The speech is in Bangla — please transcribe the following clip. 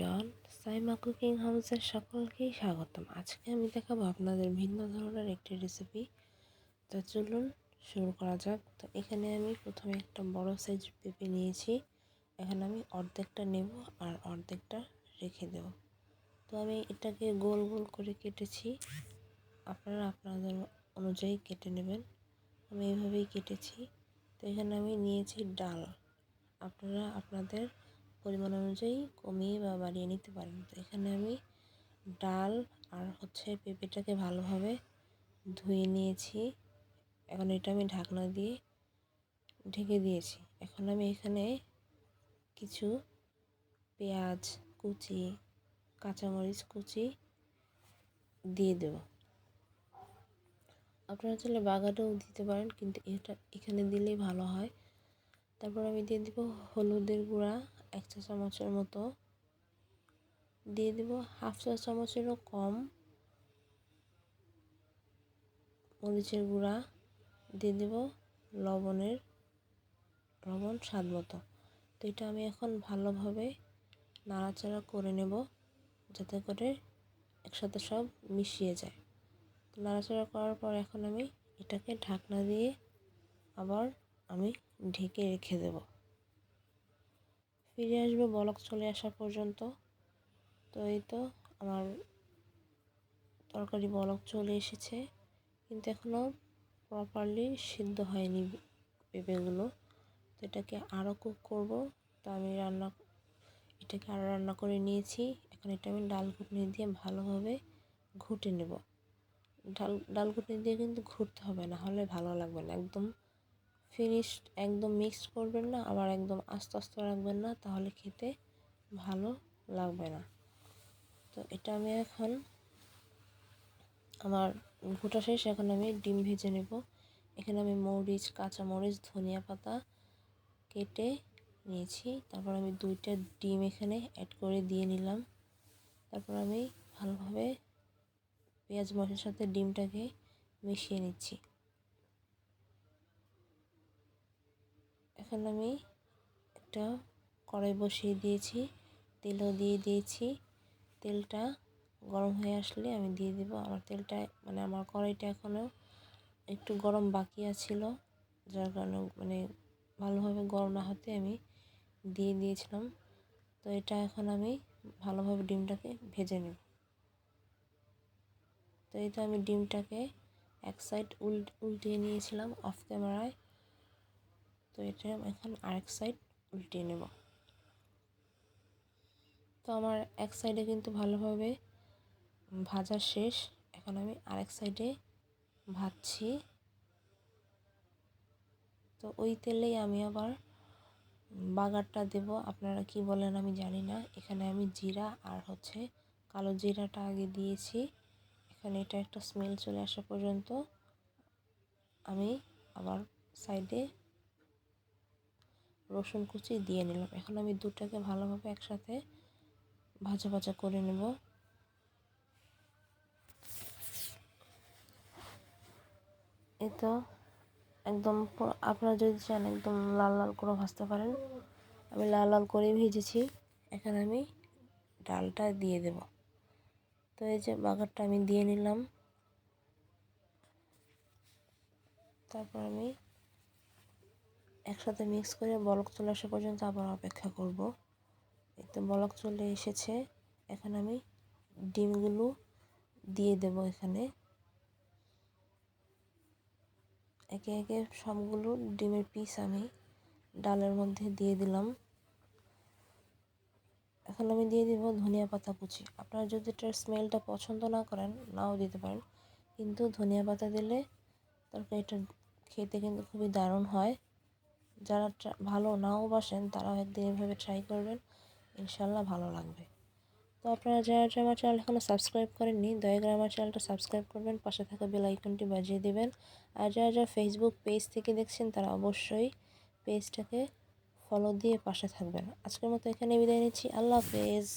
এভরিওয়ান সাইমা কুকিং হাউসের সকলকেই স্বাগতম। আজকে আমি দেখাবো আপনাদের ভিন্ন ধরনের একটি রেসিপি তো চলুন শুরু করা যাক। তো এখানে আমি প্রথমে একটা বড় সাইজ পেঁপে নিয়েছি। এখানে আমি অর্ধেকটা নেব আর অর্ধেকটা রেখে দেব। তো আমি এটাকে গোল গোল করে কেটেছি। আপনারা আপনাদের অনুযায়ী কেটে নেবেন। আমি এইভাবেই কেটেছি। তো এখানে আমি নিয়েছি ডাল। আপনারা আপনাদের পরিমাণ অনুযায়ী কমিয়ে বা বাড়িয়ে নিতে পারেন। তো এখানে আমি ডাল আর হচ্ছে পেঁপেটাকে ভালোভাবে ধুয়ে নিয়েছি। এখন এটা আমি ঢাকনা দিয়ে ঢেকে দিয়েছি। এখন আমি এখানে কিছু পেঁয়াজ কুচি, কাঁচামরিচ কুচি দিয়ে দেব। আপনারা চাইলে বাগাটেও দিতে পারেন, কিন্তু এটা এখানে দিলেই ভালো হয়। তারপর আমি দিয়ে দিব হলুদের গুঁড়া এক চা চামচের মতো। দিয়ে দিব হাফ চা চামচেরও কম মরিচের গুঁড়া। দিয়ে দিব লবণের, লবণ স্বাদ মতো। তো এটা আমি এখন ভালোভাবে নাড়াচাড়া করে নেব যাতে করে একসাথে সব মিশিয়ে যায়। নাড়াচাড়া করার পর এখন আমি এটাকে ঢাকনা দিয়ে আবার আমি ঢেকে রেখে দেবো। ফিরে আসবে বলক চলে আসা পর্যন্ত। তো এই তো আমার তরকারি বলক চলে এসেছে। কিন্তু এখনও প্রপারলি সিদ্ধ হয়নি পেঁপেগুলো। তো এটাকে আরও কুক করব। তো আমি রান্না, এটাকে আরও রান্না করে নিয়েছি। এখন এটা আমি ডাল ঘুটনি দিয়ে ভালোভাবে ঘুটে নেব। ডাল ডাল ঘুটনি দিয়ে কিন্তু ঘুরতে হবে না হলে ভালো লাগবে না। একদম ফিনিশড একদম মিক্সড করবেন না, আবার একদম আস্তে আস্তে রাখবেন না, তাহলে খেতে ভালো লাগবে না। তো এটা আমি এখন আমার ঘুটা শেষ, এখন আমি ডিম ভেজে নেব। এখানে আমি মরিচ, কাঁচা মরিচ, ধনিয়া পাতা কেটে নিয়েছি। তারপর আমি দুইটা ডিম এখানে অ্যাড করে দিয়ে নিলাম। তারপর আমি ভালোভাবে পেঁয়াজ মশলার সাথে ডিমটাকে মিশিয়ে নিচ্ছি। এখন আমি একটা কড়াই বসিয়ে দিয়েছি। তেলও দিয়ে দিয়েছি। তেলটা গরম হয়ে আসলে আমি দিয়ে দিব। আমার তেলটা মানে আমার কড়াইটা এখনও একটু গরম বাকি আছিল, যার কারণে মানে ভালোভাবে গরম না হতে আমি দিয়ে দিয়েছিলাম। তো এটা এখন আমি ভালোভাবে ডিমটাকে ভেজে নেব। তো এই তো আমি ডিমটাকে এক সাইড উল্ট উল্টিয়ে নিয়েছিলাম অফ ক্যামেরায় এটা এখন আরেক সাইড উল্টিয়ে নেব। তো আমার এক সাইডে কিন্তু ভালোভাবে ভাজা শেষ। এখন আমি আরেক সাইডে ভাজছি। তো ওই তেলেই আমি আবার বাগারটা দেব। আপনারা কি বলেন আমি জানি না। এখানে আমি জিরা আর হচ্ছে কালো জিরাটা আগে দিয়েছি। এখানে এটা একটা স্মেল চলে আসা পর্যন্ত আমি আবার সাইডে রসুন কুচি দিয়ে নিলাম। এখন আমি দুটাকে ভালোভাবে একসাথে ভাজা ভাজা করে নেব। তো একদম আপনারা যদি চান একদম লাল লাল করে ভাজতে পারেন। আমি লাল লাল করেই ভেজেছি। এখানে আমি ডালটা দিয়ে দেব। তো এই যে বাগারটা আমি দিয়ে নিলাম। তারপর আমি একসাথে মিক্স করে বলক চলে আসা পর্যন্ত আবার অপেক্ষা করব। তো বলক চলে এসেছে। এখন আমি ডিমগুলো দিয়ে দেব এখানে। একে একে সবগুলো ডিমের পিস আমি ডালের মধ্যে দিয়ে দিলাম। এখন আমি দিয়ে দিব ধনিয়া পাতা কুচি। আপনারা যদি এটার স্মেলটা পছন্দ না করেন, নাও দিতে পারেন। কিন্তু ধনিয়া পাতা দিলে তরকারিটা খেতে কিন্তু খুবই দারুণ হয়। যারা ভালো নাও বাসেন তারাও একদিন এভাবে ট্রাই করবেন। ইনশাল্লাহ ভালো লাগবে। তো আপনারা যারা যারা আমার চ্যানেল এখনও সাবস্ক্রাইব করেননি, দয়া করে আমার চ্যানেলটা সাবস্ক্রাইব করবেন, পাশে থাকা বেল আইকনটি বাজিয়ে দেবেন। আর যারা যারা ফেসবুক পেজ থেকে দেখছেন, তারা অবশ্যই পেজটাকে ফলো দিয়ে পাশে থাকবেন। আজকের মতো এখানে বিদায় নিচ্ছি। আল্লাহ হাফেজ।